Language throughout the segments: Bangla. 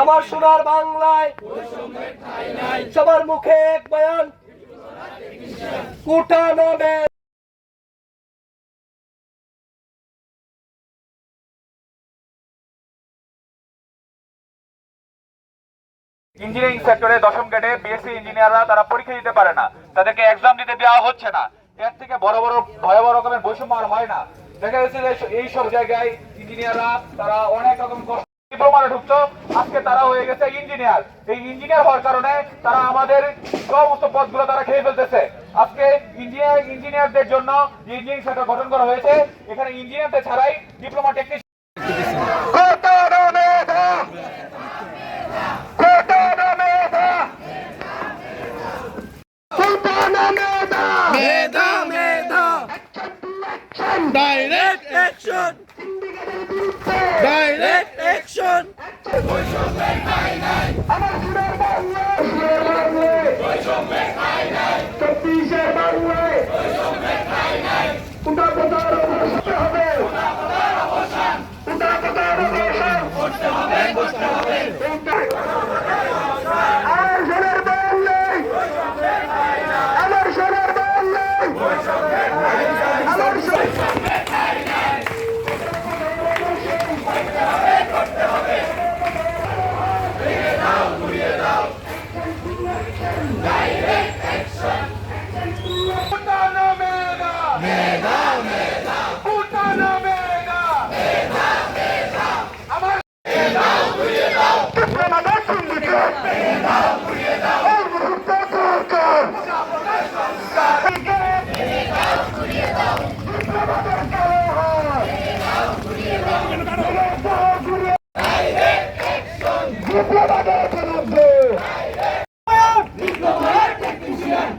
আমার সোনার বাংলায় সবার মুখে এক বয়ান। নামে ইঞ্জিনিয়ারিং সেক্টরে দশম গ্রেডে বিএসসি ইঞ্জিনিয়াররা তারা পরীক্ষা দিতে পারে না। তাদেরকে এক্সাম দিতে দেওয়া হচ্ছে না। এর থেকে বড় বড় ভয়াবহ রকমের বৈষম্য আর হয় না। দেখা যাচ্ছে যে এই সব জায়গায় ইঞ্জিনিয়াররা তারা অনেক রকম কষ্ট ডিপ্লোমারে ঢুকতো আজকে তারা হয়ে গেছে ইঞ্জিনিয়ার এই ইঞ্জিনিয়ার হওয়ার কারণে তারা আমাদের সমস্ত পদগুলো তারা খেয়ে ফেলতেছে। আজকে ইঞ্জিনিয়ার ইঞ্জিনিয়ারদের জন্য ইঞ্জিনিয়ারিং সেক্টর গঠন করা হয়েছে, এখানে ইঞ্জিনিয়ারদের ছাড়াই ডিপ্লোমা টেকনিশিয়ান মেধা মেধা। ডাইরেক্ট অ্যাকশন ডাইরেক্ট অ্যাকশন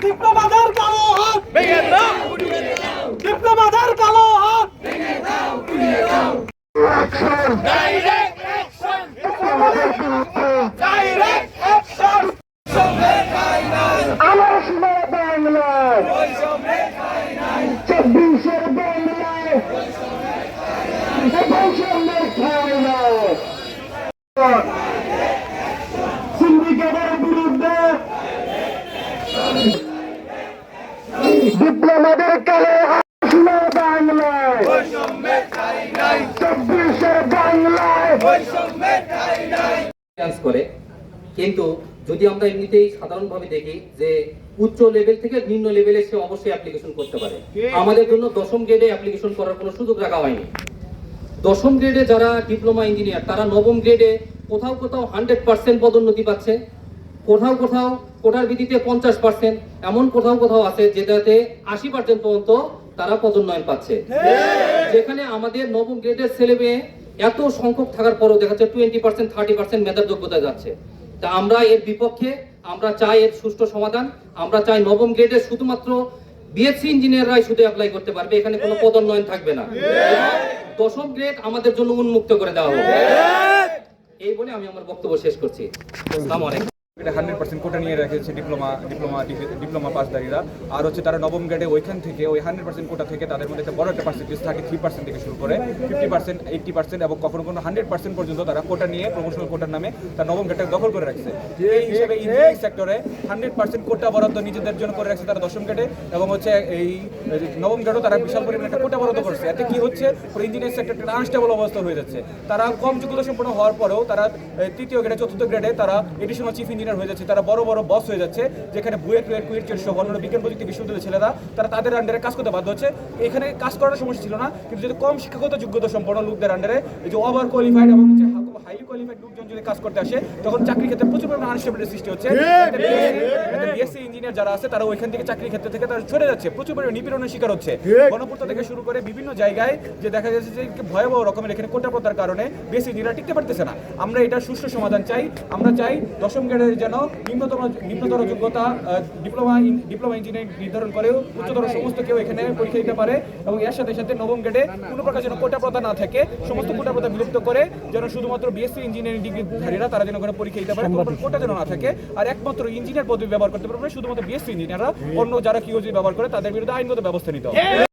ডিপ্লোমাদের কালো হাত ভেঙে দাও ডিপ্লোমাদের কালো হাত ডাইরেক্ট অ্যাকশন ডাইরেক্ট অ্যাকশন আমার সোনার বাংলায় চব্বিশের বাংলায় বৈষম্যের ঠাই নাই সিন্ডিকেটের বিরুদ্ধে ডিপ্লোমাদের কালে সোনার বাংলায়। চব্বিশের বাংলায়। করে। কিন্তু যদি আমরা এমনিতেই সাধারণভাবে দেখি যে উচ্চ লেভেল থেকে নিম্ন লেভেলে সে অবশ্যই অ্যাপ্লিকেশন করতে পারে। আমাদের জন্য দশম গ্রেডে অ্যাপ্লিকেশন করার কোনো সুযোগ রাখা হয়নি। দশম গ্রেডে যারা ডিপ্লোমা ইঞ্জিনিয়ার তারা নবম গ্রেডে কোথাও কোথাও হান্ড্রেড পার্সেন্ট পদোন্নতি পাচ্ছে। কোথাও কোথাও কোটার ভিত্তিতে পঞ্চাশ পার্সেন্ট এমন কোথাও কোথাও আছে যেটাতে আশি পার্সেন্ট পর্যন্ত তারা পদোন্নয়ন পাচ্ছে। যেখানে আমাদের নবম গ্রেডের ছেলে মেয়ে এত সংখ্যক থাকার পরেও দেখা যাচ্ছে টোয়েন্টি পার্সেন্ট থার্টি পার্সেন্ট মেধার যোগ্যতা যাচ্ছে। তা আমরা এর বিপক্ষে আমরা চাই এর সুষ্ঠু সমাধান আমরা চাই নবম গ্রেডের শুধুমাত্র বিএসসি ইঞ্জিনিয়াররাই শুধু অ্যাপ্লাই করতে পারবে এখানে কোনো পদোন্নয়ন থাকবে না। দশম গ্রেড আমাদের জন্য উন্মুক্ত করে দেওয়া হবে। এই বলে আমি আমার বক্তব্য শেষ করছি। আসসালামু আলাইকুম। এটা হান্ড্রেড পার্সেন্ট কোটা নিয়ে রেখেছে ডিপ্লোমা ডিপ্লোমা ডিপ্লোমা পাসদারীরা। আর হচ্ছে তারা নবম গ্রেডে ওইখান থেকে ওই হান্ড্রেড পার্সেন্ট কোটা থেকে তাদের মধ্যে একটা বড় একটা পার্সেন্টেজ থার্টি থ্রি পার্সেন্ট থেকে শুরু করে ফিফটি পার্সেন্ট এইটটি পার্সেন্ট এবং কখনো কোনো হান্ড্রেড পার্সেন্ট পর্যন্ত তারা কোটা নিয়ে প্রমোশনাল কোটার নামে তার নবম গ্রেডটা দখল করে রাখছে। এই হিসেবে ইঞ্জিনিয়ারিং সেক্টরে হান্ড্রেড পার্সেন্ট কোটা বরাদ্দ নিজেদের জন্য করে রাখছে তারা দশম গ্রেডে এবং হচ্ছে এই নবম গ্রেডও তারা বিশাল পরিমাণে একটা কোটা বরাদ্দ করছে। এতে কি হচ্ছে? পুরো ইঞ্জিনিয়ারিং সেক্টরটা আনস্টেবল অবস্থা হয়ে যাচ্ছে। তারা কম যোগ্যতা সম্পন্ন হওয়ার পরেও তারা তৃতীয় গ্রেডে চতুর্থ গ্রেডে তারা এডিশনাল চিফ ইঞ্জিনিয়ার হয়ে যাচ্ছে, তারা বড় বড় বস হয়ে যাচ্ছে, যেখানে বুয়েট, রুয়েট, কুয়েট সহ অন্যান্য বিজ্ঞান প্রযুক্তি বিশ্ববিদ্যালয়ের ছেলেরা, তারা তাদের আন্ডারে কাজ করতে বাধ্য হচ্ছে। এখানে কাজ করার সমস্যা ছিল না, কিন্তু যদি কম শিক্ষাগত যোগ্যতা সম্পন্ন লোকদের আন্ডারে এই যে ওভার কোয়ালিফাইড এবং হচ্ছে হাইলি কোয়ালিফাইড লোকজন যদি কাজ করতে আসে তখন চাকরি ক্ষেত্রে প্রচুর পরিমাণে সৃষ্টি হচ্ছে। বিএসসি ইঞ্জিনিয়ার যারা আছে তারা ওইখান থেকে চাকরি ক্ষেত্রে থেকে তারা সরে যাচ্ছে। প্রচুর পরিমাণে নিপীড়নের শিকার হচ্ছে। গণপূর্ত থেকে শুরু করে বিভিন্ন জায়গায় যে দেখা যাচ্ছে যে ভয়াবহ রকমের এখানে কারণে বিএসসি ইঞ্জিনিয়ার টিকতে পারতেছে না। আমরা এটা সুষ্ঠু সমাধান চাই। আমরা চাই দশম গ্রেডের যেন নিম্নতম নিম্নতর যোগ্যতা ডিপ্লোমা ডিপ্লোমা ইঞ্জিনিয়ারিং নির্ধারণ করেও উচ্চতর সমস্ত কেউ এখানে পরীক্ষা দিতে পারে এবং এর সাথে সাথে নবম গ্রেডে কোনো প্রকার যেন কোটা প্রথা না থাকে সমস্ত কোটা প্রথা বিলুপ্ত করে যেন শুধুমাত্র বিএসসি ইঞ্জিনিয়ারিং ডিগ্রিধারীরা তারা যেন ওখানে পরীক্ষা দিতে পারে কোটা যেন না থাকে। আর একমাত্র ইঞ্জিনিয়ার পদবি ব্যবহার করতে পারবে শুধুমাত্র বিএসসি ইঞ্জিনিয়াররা অন্য যারা কিউজি ব্যবহার করে তাদের বিরুদ্ধে আইনগত ব্যবস্থা নিতে হবে।